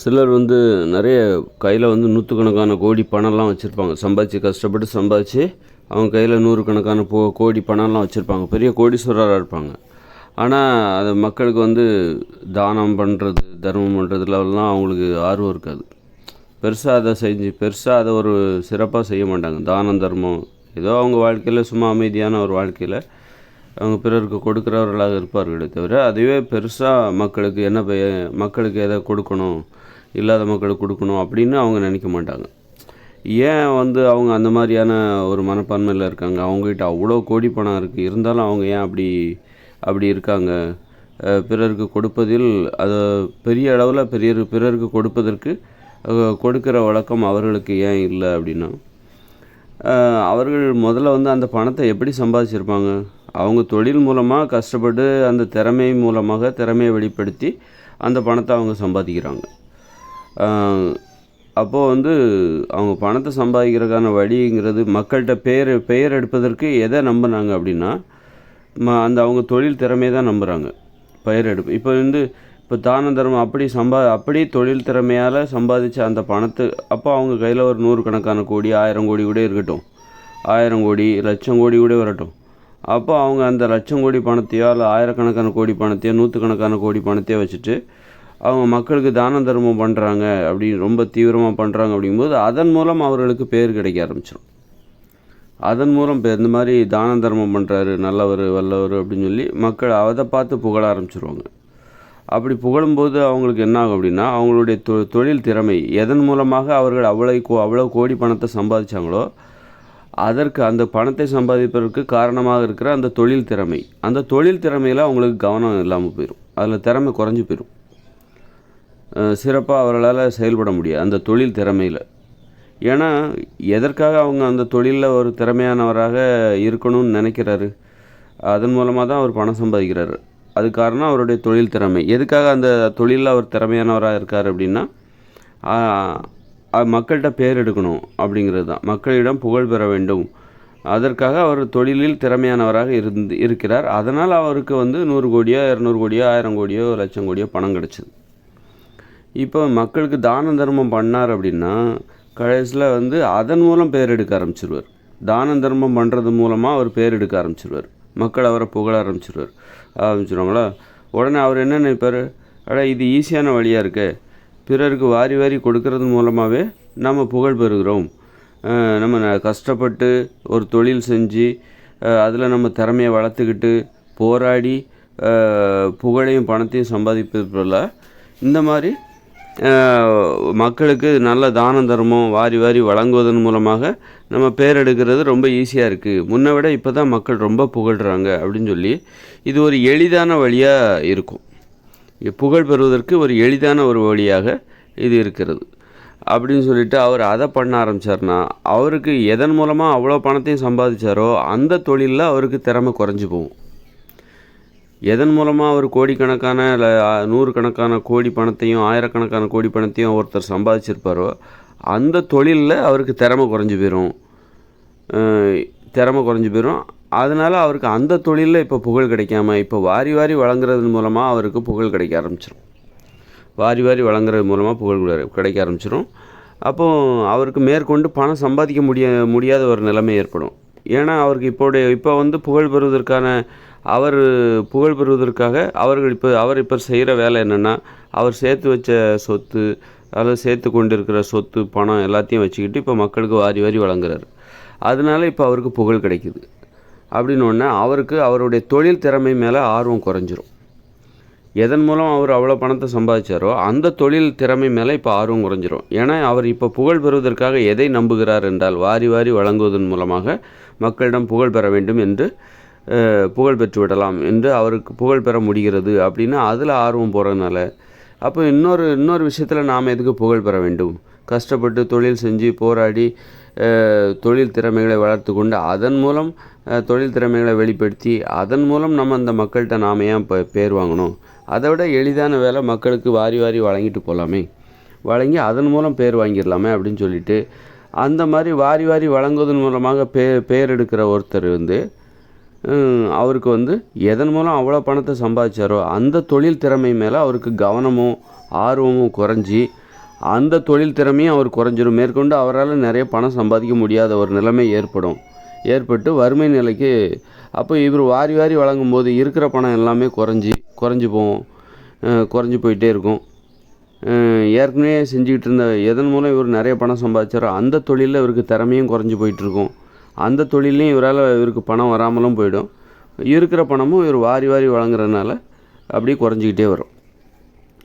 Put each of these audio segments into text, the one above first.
சிலர் வந்து நிறைய கையில் வந்து நூற்றுக்கணக்கான கோடி பணம்லாம் வச்சுருப்பாங்க. சம்பாதிச்சு கஷ்டப்பட்டு சம்பாதிச்சு அவங்க கையில் நூறுக்கணக்கான போ கோடி பணம்லாம் வச்சுருப்பாங்க. பெரிய கோடீஸ்வரராக இருப்பாங்க. ஆனால் அது மக்களுக்கு வந்து தானம் பண்ணுறது தர்மம் பண்ணுறதுலலாம் அவங்களுக்கு ஆர்வம் இருக்காது. பெருசாக அதை செஞ்சு பெருசாக அதை ஒரு சிறப்பாக செய்ய மாட்டாங்க. தானம் தர்மம். ஏதோ அவங்க வாழ்க்கையில் சும்மா அமைதியான ஒரு வாழ்க்கையில் அவங்க பிறருக்கு கொடுக்குறவர்களாக இருப்பார்களே தவிர அதுவே பெருசாக மக்களுக்கு என்ன பெய மக்களுக்கு எதை கொடுக்கணும் இல்லாத மக்களுக்கு கொடுக்கணும் அப்படின்னு அவங்க நினைக்க மாட்டாங்க. ஏன் வந்து அவங்க அந்த மாதிரியான ஒரு மனப்பான்மையில் இருக்காங்க? அவங்ககிட்ட அவ்வளோ கோடி பணம் இருக்குது இருந்தாலும் அவங்க ஏன் அப்படி அப்படி இருக்காங்க? பிறருக்கு கொடுப்பதில் அது பெரிய அளவில் பெரிய பிறருக்கு கொடுப்பதற்கு கொடுக்கிற வழக்கம் அவர்களுக்கு ஏன் இல்லை அப்படின்னா அவர்கள் முதல்ல வந்து அந்த பணத்தை எப்படி சம்பாதிச்சிருப்பாங்க? அவங்க தொழில் மூலமாக கஷ்டப்பட்டு அந்த திறமை மூலமாக திறமையை வெளிப்படுத்தி அந்த பணத்தை அவங்க சம்பாதிக்கிறாங்க. அப்போது வந்து அவங்க பணத்தை சம்பாதிக்கிறதுக்கான வழிங்கிறது மக்கள்கிட்ட பெயர் பெயர் எடுப்பதற்கு எதை நம்பினாங்க அப்படின்னா ம அந்த அவங்க தொழில் திறமையை தான் நம்புகிறாங்க பெயர் எடுப்பு. இப்போ வந்து இப்போ தான தர்மம் அப்படி சம்பா அப்படி தொழில் திறமையால் சம்பாதிச்ச அந்த பணத்தை அப்போ அவங்க கையில் ஒரு நூறு கணக்கான கோடி ஆயிரம் கோடி கூட இருக்கட்டும். ஆயிரம் கோடி லட்சம் கோடி கூட வரட்டும். அப்போ அவங்க அந்த லட்சம் கோடி பணத்தையோ இல்லை ஆயிரக்கணக்கான கோடி பணத்தையோ நூற்றுக்கணக்கான கோடி பணத்தையோ வச்சுட்டு அவங்க மக்களுக்கு தான தர்மம் பண்ணுறாங்க அப்படி ரொம்ப தீவிரமாக பண்ணுறாங்க அப்படிங்கும்போது அதன் மூலம் அவர்களுக்கு பேர் கிடைக்க ஆரம்பிச்சிடும் அதன் மூலம் இப்போ இந்த மாதிரி தான தர்மம் பண்ணுறாரு நல்லவர் வல்லவர் அப்படின்னு சொல்லி மக்கள் அதை பார்த்து புகழ ஆரம்பிச்சிருவாங்க. அப்படி புகழும்போது அவங்களுக்கு என்ன ஆகும் அப்படின்னா அவங்களுடைய தொ தொழில் திறமை எதன் மூலமாக அவர்கள் அவ்வளோ கோ அவ்வளோ கோடி பணத்தை சம்பாதிச்சாங்களோ அதற்கு அந்த பணத்தை சம்பாதிப்பதற்கு காரணமாக இருக்கிற அந்த தொழில் திறமை. அந்த தொழில் திறமையில் அவங்களுக்கு கவனம் இல்லாமல் போயிடும் அதில் திறமை குறைஞ்சி போயிடும் சிறப்பாக அவர்களால் செயல்பட முடியாது அந்த தொழில் திறமையில். ஏன்னா எதற்காக அவங்க அந்த தொழிலில் ஒரு திறமையானவராக இருக்கணும்னு நினைக்கிறாரு? அதன் மூலமாக தான் அவர் பணம் சம்பாதிக்கிறாரு. அது காரணம் அவருடைய தொழில் திறமை. எதுக்காக அந்த தொழிலில் அவர் திறமையானவராக இருக்கார் அப்படின்னா மக்கள்கிட்ட பேர் எடுக்கணும் அப்படிங்கிறது தான். மக்களிடம் புகழ் பெற வேண்டும். அதற்காக அவர் தொழிலில் திறமையானவராக இருந்து இருக்கிறார். அதனால் அவருக்கு வந்து நூறு கோடியோ இரநூறு கோடியோ ஆயிரம் கோடியோ லட்சம் கோடியோ பணம் கிடச்சிது. இப்போ மக்களுக்கு தான தர்மம் பண்ணார் அப்படின்னா கடைசியில் வந்து அதன் மூலம் பேர் எடுக்க ஆரம்பிச்சிருவார். தான தர்மம் பண்ணுறது மூலமாக அவர் பேர் எடுக்க ஆரம்பிச்சிருவார். மக்கள் அவரை புகழ ஆரம்பிச்சிருவார். ஆரம்பிச்சிருவாங்களா? உடனே அவர் என்ன நினைப்பார்? அட இது ஈஸியான வழியாக இருக்கே. பிறருக்கு வாரி வாரி கொடுக்கறது மூலமாகவே நம்ம புகழ் பெறுகிறோம். நம்ம ந- கஷ்டப்பட்டு ஒரு தொழில் செஞ்சு அதில் நம்ம திறமையை வளர்த்துக்கிட்டு போராடி புகழையும் பணத்தையும் சம்பாதிப்பது போல் இந்த மாதிரி மக்களுக்கு நல்ல தான தர்மம் வாரி வாரி வழங்குவதன் மூலமாக நம்ம பேர் எடுக்கிறது ரொம்ப ஈஸியாக இருக்குது முன்னை விட இப்போ தான் மக்கள் ரொம்ப புகழ்கிறாங்க அப்படின்னு சொல்லி இது ஒரு எளிதான வழியாக இருக்கும். புகழ் பெறுவதற்கு ஒரு எளிதான ஒரு வழியாக இது இருக்கிறது. அப்படின்னு சொல்லிட்டு அவர் அதை பண்ண ஆரம்பித்தார்னா அவருக்கு எதன் மூலமாக அவ்வளோ பணத்தையும் சம்பாதிச்சாரோ அந்த தொழிலில் அவருக்கு திறமை குறைஞ்சி போகும். எதன் மூலமாக அவர் கோடிக்கணக்கான இல்லை நூறுக்கணக்கான கோடி பணத்தையும் ஆயிரக்கணக்கான கோடி பணத்தையும் ஒருத்தர் சம்பாதிச்சிருப்பாரோ அந்த தொழிலில் அவருக்கு திறமை குறைஞ்சி போயிடும் திறமை குறைஞ்சி போயிடும் அதனால் அவருக்கு அந்த தொழிலில் இப்போ புகழ் கிடைக்காம இப்போ வாரி வாரி வழங்குறதன் மூலமாக அவருக்கு புகழ் கிடைக்க ஆரம்பிச்சிடும் வாரி வாரி வழங்குறது மூலமாக புகழ் கிடைக்க ஆரம்பிச்சிடும் அப்போது அவருக்கு மேற்கொண்டு பணம் சம்பாதிக்க முடிய முடியாத ஒரு நிலைமை ஏற்படும். ஏன்னா அவருக்கு இப்போடைய இப்போ வந்து புகழ் பெறுவதற்கான அவர் புகழ் பெறுவதற்காக அவர்கள் இப்போ அவர் இப்போ செய்கிற வேலை என்னென்னா அவர் சேர்த்து வச்ச சொத்து அல்லது சேர்த்து கொண்டிருக்கிற சொத்து பணம் எல்லாத்தையும் வச்சுக்கிட்டு இப்போ மக்களுக்கு வாரி வாரி வழங்குறாரு. அதனால இப்போ அவருக்கு புகழ் கிடைக்குது. அப்படின்னு ஒன்று அவருக்கு அவருடைய தொழில் திறமை மேலே ஆர்வம் குறைஞ்சிரும். எதன் மூலம் அவர் அவ்வளோ பணத்தை சம்பாதிச்சாரோ அந்த தொழில் திறமை மேலே இப்போ ஆர்வம் குறைஞ்சிரும். ஏன்னா அவர் இப்போ புகழ் பெறுவதற்காக எதை நம்புகிறார் என்றால் வாரி வாரி வழங்குவதன் மூலமாக மக்களிடம் புகழ் பெற வேண்டும் என்று புகழ் பெற்றுவிடலாம் என்று அவருக்கு புகழ் பெற முடிகிறது அப்படின்னு அதில் ஆர்வம் போகிறதுனால அப்போ இன்னொரு இன்னொரு விஷயத்தில் நாம் எதுக்கு புகழ் பெற வேண்டும்? கஷ்டப்பட்டு தொழில் செஞ்சு போராடி தொழில் திறமைகளை வளர்த்து கொண்டு அதன் மூலம் தொழில் திறமைகளை வெளிப்படுத்தி அதன் மூலம் நம்ம அந்த மக்கள்கிட்ட நாம் ஏன் இப்போ பேர் வாங்கணும்? அதை விட எளிதான வேலை மக்களுக்கு வாரி வாரி வழங்கிட்டு போகலாமே வழங்கி அதன் மூலம் பேர் வாங்கிடலாமே அப்படின்னு சொல்லிட்டு அந்த மாதிரி வாரி வாரி வழங்குவதன் மூலமாக பே பேர் எடுக்கிற ஒருத்தர் வந்து அவருக்கு வந்து எதன் மூலம் அவ்வளோ பணத்தை சம்பாதிச்சாரோ அந்த தொழில் திறமை மேலே அவருக்கு கவனமும் ஆர்வமும் குறைஞ்சி அந்த தொழில் திறமையும் அவர் குறைஞ்சிரும். மேற்கொண்டு அவரால் நிறைய பணம் சம்பாதிக்க முடியாத ஒரு நிலைமை ஏற்படும். ஏற்பட்டு வறுமை நிலைக்கு அப்போ இவர் வாரி வாரி வழங்கும் போது இருக்கிற பணம் எல்லாமே குறைஞ்சி குறைஞ்சி போகும் குறைஞ்சி போயிட்டே இருக்கும். ஏற்கனவே செஞ்சுக்கிட்டு இருந்த எதன் மூலம் இவர் நிறைய பணம் சம்பாதிச்சாரோ அந்த தொழிலில் இவருக்கு திறமையும் குறைஞ்சி போயிட்டுருக்கும் அந்த தொழிலையும் இவரால் இவருக்கு பணம் வராமலும் போயிடும். இருக்கிற பணமும் இவர் வாரி வாரி வழங்குறதுனால அப்படியே குறைஞ்சிக்கிட்டே வரும்.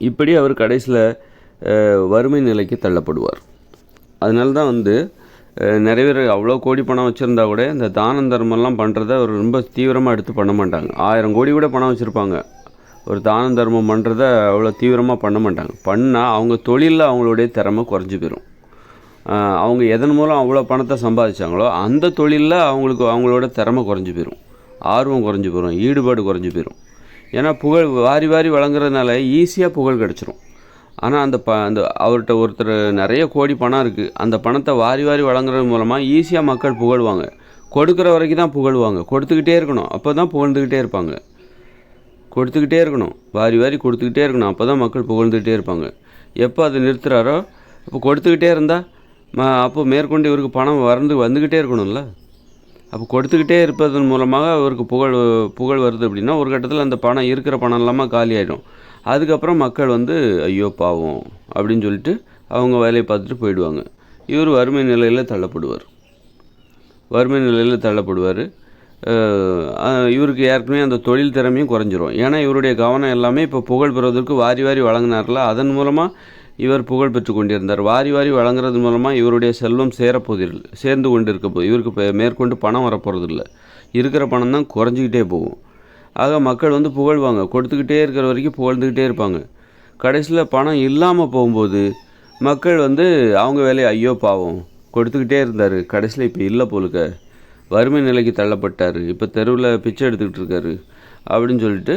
இப்படி அவர் கடைசியில் வறுமை நிலைக்கு தள்ளப்படுவார். அதனால தான் வந்து நிறைய பேர் அவ்வளோ கோடி பணம் வச்சுருந்தா கூட இந்த தானம் தர்மம்லாம் பண்ணுறத அவர் ரொம்ப தீவிரமாக எடுத்து பண்ண மாட்டாங்க. ஆயிரம் கோடி கூட பணம் வச்சுருப்பாங்க. ஒரு தானம் தர்மம் பண்ணுறத அவ்வளோ தீவிரமாக பண்ண மாட்டாங்க. பண்ணால் அவங்க தொழிலில் அவங்களுடைய திறமை குறைஞ்சி போயிடும் அவங்க எதன் மூலம் அவ்வளோ பணத்தை சம்பாதிச்சாங்களோ அந்த தொழிலில் அவங்களுக்கு அவங்களோட திறமை குறைஞ்சி போயிடும் ஆர்வம் குறைஞ்சி போயிடும் ஈடுபாடு குறைஞ்சி போயிடும் ஏன்னா புகழ் வாரி வாரி வழங்குறதுனால ஈஸியாக புகழ் கிடச்சிரும். ஆனால் அந்த ப அந்த அவர்கிட்ட ஒருத்தர் நிறைய கோடி பணம் இருக்குது அந்த பணத்தை வாரி வாரி வழங்குறது மூலமாக ஈஸியாக மக்கள் புகழ்வாங்க. கொடுக்குற வரைக்கும் தான் புகழ்வாங்க. கொடுத்துக்கிட்டே இருக்கணும். அப்போ தான் புகழ்ந்துக்கிட்டே இருப்பாங்க. கொடுத்துக்கிட்டே இருக்கணும். வாரி வாரி கொடுத்துக்கிட்டே இருக்கணும். அப்போ தான் மக்கள் புகழ்ந்துக்கிட்டே இருப்பாங்க. எப்போ அதை நிறுத்துகிறாரோ அப்போ கொடுத்துக்கிட்டே இருந்தால் ம அப்போ மேற்கொண்டு இவருக்கு பணம் வறந்து வந்துக்கிட்டே இருக்கணும்ல. அப்போ கொடுத்துக்கிட்டே இருப்பதன் மூலமாக அவருக்கு புகழ் புகழ் வருது அப்படின்னா ஒரு கட்டத்தில் அந்த பணம் இருக்கிற பணம் இல்லாமல் காலி ஆகிடும் அதுக்கப்புறம் மக்கள் வந்து ஐயோ பாவம் அப்படின்னு சொல்லிட்டு அவங்க வேலையை பார்த்துட்டு போயிடுவாங்க. இவர் வறுமை நிலையில் தள்ளப்படுவார். வறுமை நிலையில் தள்ளப்படுவார். இவருக்கு ஏற்கனவே அந்த தொழில் திறமையும் குறைஞ்சிரும். ஏன்னா இவருடைய கவனம் எல்லாமே இப்போ புகழ் பெறுவதற்கு வாரி வாரி வழங்கினார்ல அதன் மூலமாக இவர் புகழ் பெற்று கொண்டிருந்தார். வாரி வாரி வழங்குறது மூலமாக இவருடைய செல்வம் சேரப்போதில் சேர்ந்து கொண்டு இருக்க போது இவருக்கு இப்போ மேற்கொண்டு பணம் வரப்போகிறதில்ல இருக்கிற பணம் தான் குறைஞ்சிக்கிட்டே போகும். ஆக மக்கள் வந்து புகழ்வாங்க. கொடுத்துக்கிட்டே இருக்கிற வரைக்கும் புகழ்ந்துக்கிட்டே இருப்பாங்க. கடைசியில் பணம் இல்லாமல் போகும்போது மக்கள் வந்து அவங்க வேலையை ஐயோ பாவம் கொடுத்துக்கிட்டே இருந்தார். கடைசியில் இப்போ இல்லை போலுக்க. வறுமை நிலைக்கு தள்ளப்பட்டார். இப்போ தெருவில் பிச்சை எடுத்துக்கிட்டு இருக்காரு அப்படின்னு சொல்லிட்டு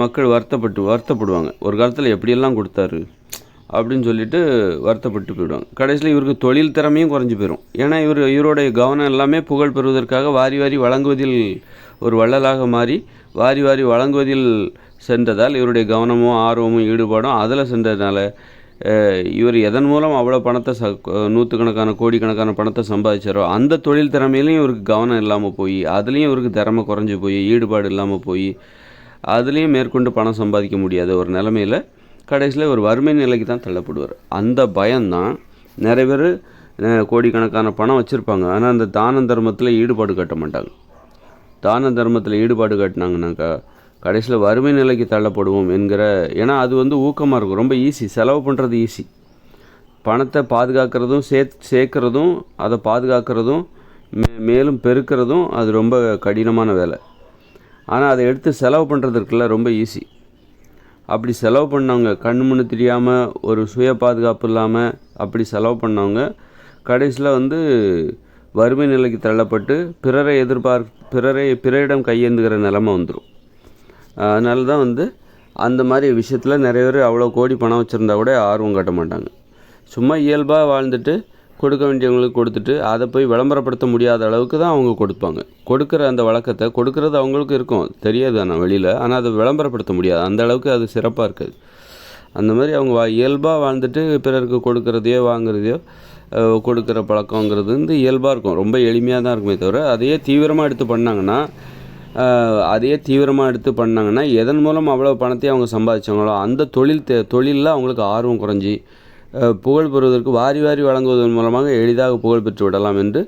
மக்கள் வருத்தப்பட்டு வருத்தப்படுவாங்க. ஒரு காலத்தில் எப்படியெல்லாம் கொடுத்தாரு? அப்படின்னு சொல்லிட்டு வருத்தப்பட்டு போயிடுவாங்க. கடைசியில் இவருக்கு தொழில் திறமையும் குறைஞ்சி போயிடும் ஏன்னா இவர் இவருடைய கவனம் எல்லாமே புகழ் பெறுவதற்காக வாரி வாரி வழங்குவதில் ஒரு வள்ளலாக மாறி வாரி வாரி வழங்குவதில் சென்றதால் இவருடைய கவனமும் ஆர்வமும் ஈடுபாடும் அதில் சென்றதுனால இவர் எதன் மூலம் அவ்வளோ பணத்தை ச நூற்றுக்கணக்கான கோடிக்கணக்கான பணத்தை சம்பாதிச்சாரோ அந்த தொழில் திறமையிலையும் இவருக்கு கவனம் இல்லாமல் போய் அதுலேயும் இவருக்கு திறமை குறைஞ்சி போய் ஈடுபாடு இல்லாமல் போய் அதுலேயும் மேற்கொண்டு பணம் சம்பாதிக்க முடியாத ஒரு நிலமையில் கடைசியில் ஒரு வறுமை நிலைக்கு தான் தள்ளப்படுவார். அந்த பயம்தான் நிறைய பேர் கோடிக்கணக்கான பணம் வச்சுருப்பாங்க. ஆனால் அந்த தான தர்மத்தில் ஈடுபாடு காட்ட மாட்டாங்க. தான தர்மத்தில் ஈடுபாடு காட்டினாங்கனாக்கா கடைசியில் வறுமை நிலைக்கு தள்ளப்படுவோம் என்கிற ஏன்னா அது வந்து ஊக்கமாக இருக்கும். ரொம்ப ஈஸி செலவு பண்ணுறது ஈஸி பணத்தை பாதுகாக்கிறதும் சே சேர்க்குறதும் அதை பாதுகாக்கிறதும் மே மேலும் பெருக்கிறதும் அது ரொம்ப கடினமான வேலை. ஆனால் அதை எடுத்து செலவு பண்ணுறது இருக்குல்ல ரொம்ப ஈஸி அப்படி செலவு பண்ணவங்க கண் முன்னு தெரியாமல் ஒரு சுய பாதுகாப்பு இல்லாமல் அப்படி செலவு பண்ணவங்க கடைசியில் வந்து வறுமை நிலைக்கு தள்ளப்பட்டு பிறரை எதிர்பார் பிறரை பிறரிடம் கையேந்துகிற நிலமை வந்துடும் அதனால தான் வந்து அந்த மாதிரி விஷயத்தில் நிறைய பேர் அவ்வளோ கோடி பணம் வச்சுருந்தா கூட ஆர்வம் காட்ட மாட்டாங்க. சும்மா இயல்பாக வாழ்ந்துட்டு கொடுக்க வேண்டியவங்களுக்கு கொடுத்துட்டு அதை போய் விளம்பரப்படுத்த முடியாத அளவுக்கு தான் அவங்க கொடுப்பாங்க. கொடுக்குற அந்த வழக்கத்தை கொடுக்கறது அவங்களுக்கு இருக்கும். தெரியாது ஆனால் வெளியில். ஆனால் அதை விளம்பரப்படுத்த முடியாது. அந்த அளவுக்கு அது சிறப்பாக இருக்காது. அந்த மாதிரி அவங்க வா இயல்பாக வாழ்ந்துட்டு பிறருக்கு கொடுக்கறதையோ வாங்குறதையோ கொடுக்குற பழக்கங்கிறது வந்து இயல்பாக இருக்கும். ரொம்ப எளிமையாக தான் இருக்குமே தவிர அதையே தீவிரமாக எடுத்து பண்ணாங்கன்னா அதையே தீவிரமாக எடுத்து பண்ணாங்கன்னா எதன் மூலம் அவ்வளோ பணத்தையும் அவங்க சம்பாதிச்சாங்களோ அந்த தொழில் தே தொழிலில் அவங்களுக்கு ஆர்வம் குறைஞ்சி புகழ் பெறுவதற்கு வாரி வாரி வழங்குவதன் மூலமாக எளிதாக புகழ் பெற்று விடலாம் என்று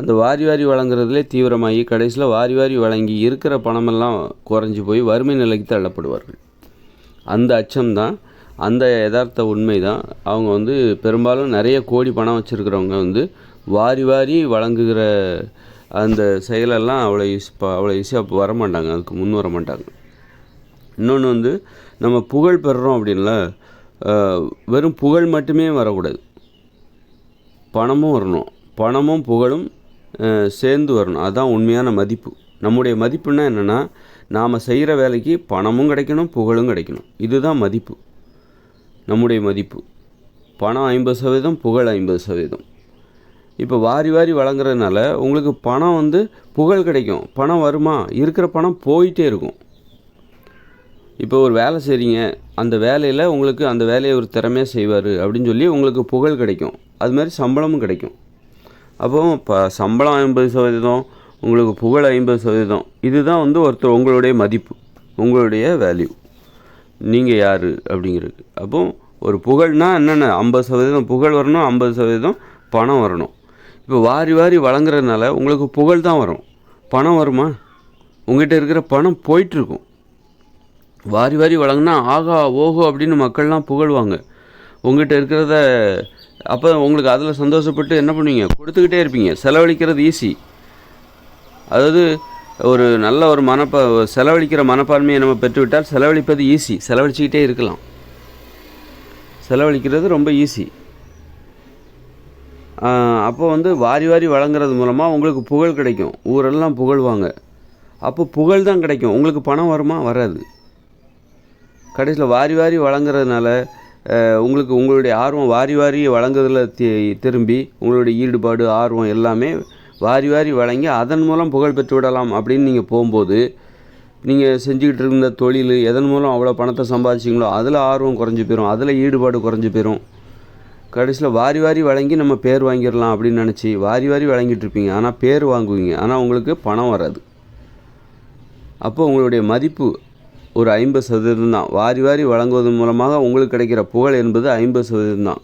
அந்த வாரி வாரி வழங்குறதுலே தீவிரமாகி கடைசியில் வாரி வாரி வழங்கி இருக்கிற பணமெல்லாம் குறைஞ்சி போய் வறுமை நிலைக்கு தள்ளப்படுவார்கள். அந்த அச்சம்தான் அந்த யதார்த்த உண்மை தான் அவங்க வந்து பெரும்பாலும் நிறைய கோடி பணம் வச்சுருக்கிறவங்க வந்து வாரி வாரி வழங்குகிற அந்த செயலெல்லாம் அவ்வளோ யூஸ் அவ்வளோ ஈஸியாக வர மாட்டாங்க அதுக்கு முன் வர மாட்டாங்க. இன்னொன்று வந்து நம்ம புகழ் பெறுறோம் அப்படின்ல வெறும் புகழ் மட்டுமே வரக்கூடாது. பணமும் வரணும். பணமும் புகழும் சேர்ந்து வரணும். அதுதான் உண்மையான மதிப்பு. நம்முடைய மதிப்புன்னா என்னென்னா நாம் செய்கிற வேலைக்கு பணமும் கிடைக்கணும் புகழும் கிடைக்கணும். இதுதான் மதிப்பு. நம்முடைய மதிப்பு. பணம் ஐம்பது சதவீதம் புகழ் ஐம்பது சதவீதம். இப்போ வாரி வாரி வழங்குறதுனால உங்களுக்கு பணம் வந்து புகழ் கிடைக்கும். பணம் வருமா? இருக்கிற பணம் போயிட்டே இருக்கும். இப்போ ஒரு வேலை செய்கிறீங்க அந்த வேலையில் உங்களுக்கு அந்த வேலையை ஒரு திறமையாக செய்வார் அப்படின்னு சொல்லி உங்களுக்கு புகழ் கிடைக்கும். அது மாதிரி சம்பளமும் கிடைக்கும். அப்போ இப்போ சம்பளம் ஐம்பது சதவீதம் உங்களுக்கு புகழ் ஐம்பது சதவீதம் இதுதான் வந்து ஒருத்தர் உங்களுடைய மதிப்பு உங்களுடைய வேல்யூ நீங்கள் யார் அப்படிங்கிறது. அப்போ ஒரு புகழ்னா என்னென்ன? ஐம்பது சதவீதம் புகழ் வரணும் ஐம்பது சதவீதம் பணம் வரணும். இப்போ வாரி வாரி வழங்குறதுனால உங்களுக்கு புகழ் தான் வரும். பணம் வருமா? உங்ககிட்ட இருக்கிற பணம் போயிட்டுருக்கும் வாரி வாரி வழங்கினா ஆகா ஓஹோ அப்படின்னு மக்கள்லாம் புகழ்வாங்க. உங்ககிட்ட இருக்கிறத அப்போ உங்களுக்கு அதில் சந்தோஷப்பட்டு என்ன பண்ணுவீங்க? கொடுத்துக்கிட்டே இருப்பீங்க. செலவழிக்கிறது ஈஸி அதாவது ஒரு நல்ல ஒரு மனப்பா செலவழிக்கிற மனப்பான்மையை நம்ம பெற்றுவிட்டால் செலவழிப்பது ஈஸி செலவழிச்சிக்கிட்டே இருக்கலாம். செலவழிக்கிறது ரொம்ப ஈஸி அப்போ வந்து வாரி வாரி வழங்குறது மூலமாக உங்களுக்கு புகழ் கிடைக்கும். ஊரெல்லாம் புகழ்வாங்க. அப்போ புகழ் தான் கிடைக்கும். உங்களுக்கு பணம் வருமா? வராது. கடைசியில் வாரி வாரி வழங்குறதுனால உங்களுக்கு உங்களுடைய ஆர்வம் வாரி வாரி வழங்குறதுல திரும்பி உங்களுடைய ஈடுபாடு ஆர்வம் எல்லாமே வாரி வாரி வழங்கி அதன் மூலம் புகழ் பெற்று விடலாம் அப்படின்னு நீங்கள் போகும்போது நீங்கள் செஞ்சுக்கிட்டு இருந்த தொழில் எதன் மூலம் அவ்வளோ பணத்தை சம்பாதிச்சிங்களோ அதில் ஆர்வம் குறைஞ்சி போயிடும் அதில் ஈடுபாடு குறைஞ்சி போயிடும் கடைசியில் வாரி வாரி வழங்கி நம்ம பேர் வாங்கிடலாம் அப்படின்னு நினச்சி வாரி வாரி வழங்கிட்டு இருப்பீங்க. ஆனால் பேர் வாங்குவீங்க. ஆனால் உங்களுக்கு பணம் வராது. அப்போ உங்களுடைய மதிப்பு ஒரு ஐம்பது சதவீதம் தான். வாரி வாரி வழங்குவதன் மூலமாக உங்களுக்கு கிடைக்கிற புகழ் என்பது ஐம்பது சதவீதம் தான்.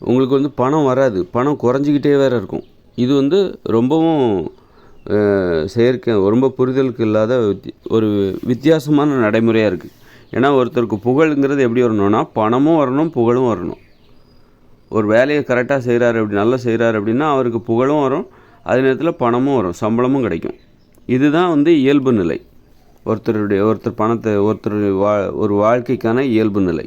உங்களுக்கு வந்து பணம் வராது. பணம் குறைஞ்சிக்கிட்டே வேறு இருக்கும். இது வந்து ரொம்பவும் செயற்கை ரொம்ப புரிதலுக்கு இல்லாத ஒரு வித்தியாசமான நடைமுறையாக இருக்குது ஏன்னா ஒருத்தருக்கு புகழுங்கிறது எப்படி வரணும்னா பணமும் வரணும் புகழும் வரணும். ஒரு வேலையை கரெக்டாக செய்கிறாரு அப்படி நல்லா செய்கிறாரு அப்படின்னா அவருக்கு புகழும் வரும். அதே நேரத்தில் பணமும் வரும். சம்பளமும் கிடைக்கும். இதுதான் வந்து இயல்பு நிலை. ஒருத்தருடைய ஒருத்தர் பணத்தை ஒருத்தர் வா ஒரு வாழ்க்கைக்கான இயல்பு நிலை.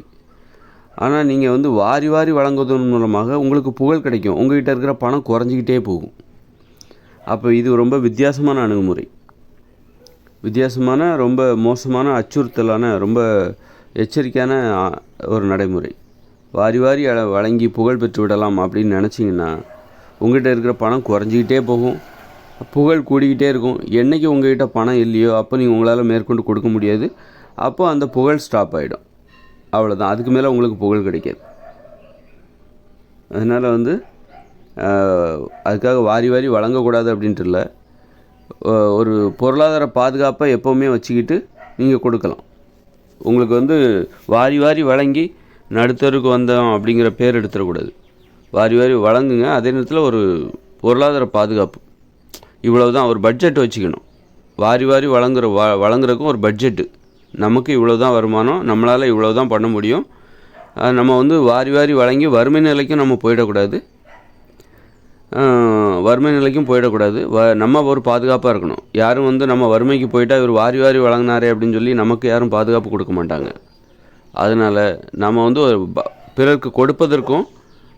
ஆனால் நீங்கள் வந்து வாரி வாரி வழங்குவதன் மூலமாக உங்களுக்கு புகழ் கிடைக்கும். உங்கள்கிட்ட இருக்கிற பணம் குறைஞ்சிக்கிட்டே போகும். அப்போ இது ரொம்ப வித்தியாசமான அணுகுமுறை. வித்தியாசமான ரொம்ப மோசமான அச்சுறுத்தலான ரொம்ப எச்சரிக்கையான ஒரு நடைமுறை. வாரி வாரி வழங்கி புகழ் பெற்று விடலாம் அப்படின்னு நினச்சிங்கன்னா உங்கள்கிட்ட இருக்கிற பணம் குறைஞ்சிக்கிட்டே போகும். புகழ் கூடிக்கிட்டே இருக்கும். என்னைக்கு உங்கள்கிட்ட பணம் இல்லையோ அப்போ நீங்கள் உங்களால் மேற்கொண்டு கொடுக்க முடியாது. அப்போ அந்த புகழ் ஸ்டாப் ஆகிடும் அவ்வளோதான் அதுக்கு மேலே உங்களுக்கு புகழ் கிடைக்காது. அதனால் வந்து அதுக்காக வாரி வாரி வழங்கக்கூடாது அப்படின்ட்டு இல்லை. ஒரு பொருளாதார பாதுகாப்பை எப்போவுமே வச்சுக்கிட்டு நீங்கள் கொடுக்கலாம். உங்களுக்கு வந்து வாரி வாரி வழங்கி நடுத்தருக்கு வந்தோம் அப்படிங்கிற பேர் எடுத்துடக்கூடாது. வாரி வாரி வழங்குங்க. அதே நேரத்தில் ஒரு பொருளாதார பாதுகாப்பு. இவ்வளவு தான் ஒரு பட்ஜெட் வச்சுக்கணும். வாரி வாரி வழங்குற வ வழங்குறதுக்கும் ஒரு பட்ஜெட்டு நமக்கு இவ்வளோ தான் வருமானம் நம்மளால் இவ்வளோ தான் பண்ண முடியும். நம்ம வந்து வாரி வாரி வழங்கி வறுமை நிலைக்கும் நம்ம போயிடக்கூடாது. வறுமை நிலைக்கும் போயிடக்கூடாது. வ நம்ம ஒரு பாதுகாப்பாக இருக்கணும். யாரும் வந்து நம்ம வறுமைக்கு போயிட்டால் இவர் வாரி வாரி வழங்கினாரே அப்படின்னு சொல்லி நமக்கு யாரும் பாதுகாப்பு கொடுக்க மாட்டாங்க. அதனால் நம்ம வந்து ஒரு ப- பிறருக்கு கொடுப்பதற்கும்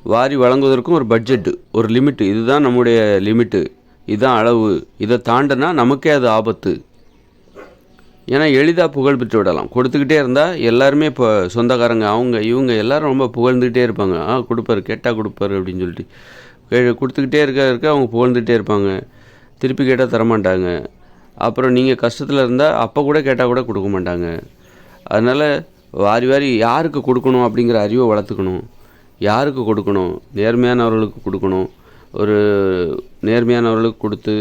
வாரி வழங்குவதற்கும் ஒரு பட்ஜெட்டு ஒரு லிமிட்டு இதுதான் நம்முடைய லிமிட்டு இதுதான் அளவு. இதை தாண்டினா நமக்கே அது ஆபத்து. ஏன்னா எளிதாக புகழ் பெற்று விடலாம். கொடுத்துக்கிட்டே இருந்தால் எல்லாருமே இப்போ சொந்தக்காரங்க அவங்க இவங்க எல்லோரும் ரொம்ப புகழ்ந்துக்கிட்டே இருப்பாங்க. ஆ கொடுப்பாரு கேட்டால் கொடுப்பாரு அப்படின்னு சொல்லிட்டு. கே- கொடுத்துக்கிட்டே இருக்க இருக்க அவங்க புகழ்ந்துகிட்டே இருப்பாங்க. திருப்பி கேட்டால் தரமாட்டாங்க. அப்புறம் நீங்கள் கஷ்டத்தில் இருந்தால் அப்போ கூட கேட்டால் கூட கொடுக்க மாட்டாங்க. அதனால் வாரி வாரி யாருக்கு கொடுக்கணும் அப்படிங்கிற அறிவை வளர்த்துக்கணும். யாருக்கு கொடுக்கணும்? நேர்மையானவர்களுக்கு கொடுக்கணும். ஒரு நேர்மையானவர்களுக்கு கொடுத்து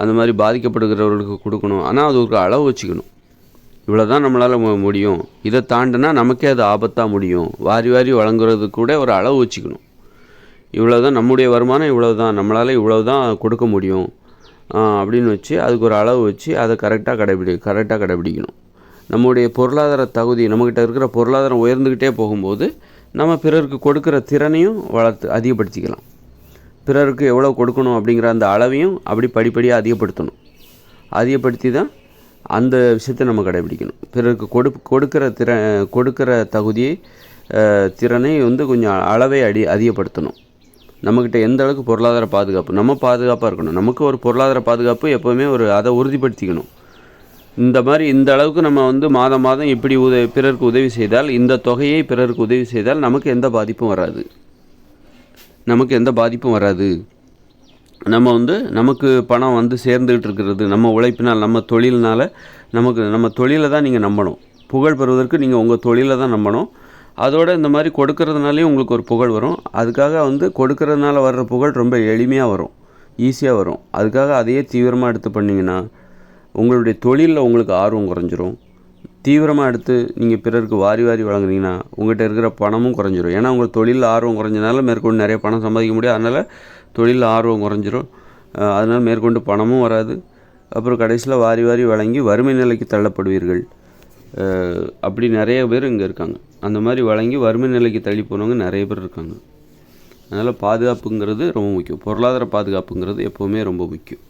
அந்த மாதிரி பாதிக்கப்படுகிறவர்களுக்கு கொடுக்கணும். ஆனால் அது ஒரு அளவு வச்சுக்கணும். இவ்வளோ தான் நம்மளால் முடியும். இதை தாண்டினா நமக்கே அது ஆபத்தாக முடியும். வாரி வாரி வழங்குறதுக்கு கூட ஒரு அளவு வச்சுக்கணும். இவ்வளோ தான் நம்முடைய வருமானம் இவ்வளோ தான் நம்மளால் இவ்வளோ தான் கொடுக்க முடியும். அப்படின்னு வச்சு அதுக்கு ஒரு அளவு வச்சு அதை கரெக்டாக கடைபிடி கரெக்டாக கடைபிடிக்கணும். நம்முடைய பொருளாதார தகுதி நம்மக்கிட்ட இருக்கிற பொருளாதாரம் உயர்ந்துக்கிட்டே போகும்போது நம்ம பிறருக்கு கொடுக்குற திறனையும் வளர்த்து அதிகப்படுத்திக்கலாம். பிறருக்கு எவ்வளோ கொடுக்கணும் அப்படிங்கிற அந்த அளவையும் அப்படி படிப்படியாக அதிகப்படுத்தணும். அதிகப்படுத்தி தான் அந்த விஷயத்தை நம்ம கடைபிடிக்கணும். பிறருக்கு கொடு கொடுக்கிற திற கொடுக்கிற தகுதியை திறனை வந்து கொஞ்சம் அளவை அடி அதிகப்படுத்தணும். நம்மக்கிட்ட எந்த அளவுக்கு பொருளாதார பாதுகாப்பு நம்ம பாதுகாப்பாக இருக்கணும். நமக்கு ஒரு பொருளாதார பாதுகாப்பு எப்போவுமே ஒரு அதை உறுதிப்படுத்திக்கணும். இந்த மாதிரி இந்த அளவுக்கு நம்ம வந்து மாதம் மாதம் இப்படி உதவி பிறருக்கு உதவி செய்தால் இந்த தொகையை பிறருக்கு உதவி செய்தால் நமக்கு எந்த பாதிப்பும் வராது. நமக்கு எந்த பாதிப்பும் வராது. நம்ம வந்து நமக்கு பணம் வந்து சேர்ந்துக்கிட்டு இருக்கிறது நம்ம உழைப்பினால் நம்ம தொழில்னால் நமக்கு நம்ம தொழிலை தான் நீங்கள் நம்பணும். புகழ் பெறுவதற்கு நீங்கள் உங்கள் தொழிலை தான் நம்பணும். அதோட இந்த மாதிரி கொடுக்கறதுனாலையும் உங்களுக்கு ஒரு புகழ் வரும். அதுக்காக வந்து கொடுக்கறதுனால வர்ற புகழ் ரொம்ப எளிமையாக வரும். ஈஸியாக வரும். அதுக்காக அதையே தீவிரமாக எடுத்து பண்ணிங்கன்னா உங்களுடைய தொழிலில் உங்களுக்கு ஆர்வம் குறைஞ்சிரும். தீவிரமாக எடுத்து நீங்கள் பிறருக்கு வாரி வாரி வழங்குனீங்கன்னா உங்கள்கிட்ட இருக்கிற பணமும் குறைஞ்சிரும். ஏன்னா உங்கள் தொழில் ஆர்வம் குறைஞ்சனால மேற்கொண்டு நிறைய பணம் சம்பாதிக்க முடியாது அதனால் தொழில் ஆர்வம் குறைஞ்சிரும். அதனால் மேற்கொண்டு பணமும் வராது. அப்புறம் கடைசியில் வாரி வாரி வழங்கி வறுமை நிலைக்கு தள்ளப்படுவீர்கள். அப்படி நிறைய பேர் இங்கே இருக்காங்க. அந்த மாதிரி வழங்கி வறுமை நிலைக்கு தள்ளி போனவங்க நிறைய பேர் இருக்காங்க. அதனால் பாதுகாப்புங்கிறது ரொம்ப முக்கியம். பொருளாதார பாதுகாப்புங்கிறது எப்போவுமே ரொம்ப முக்கியம்.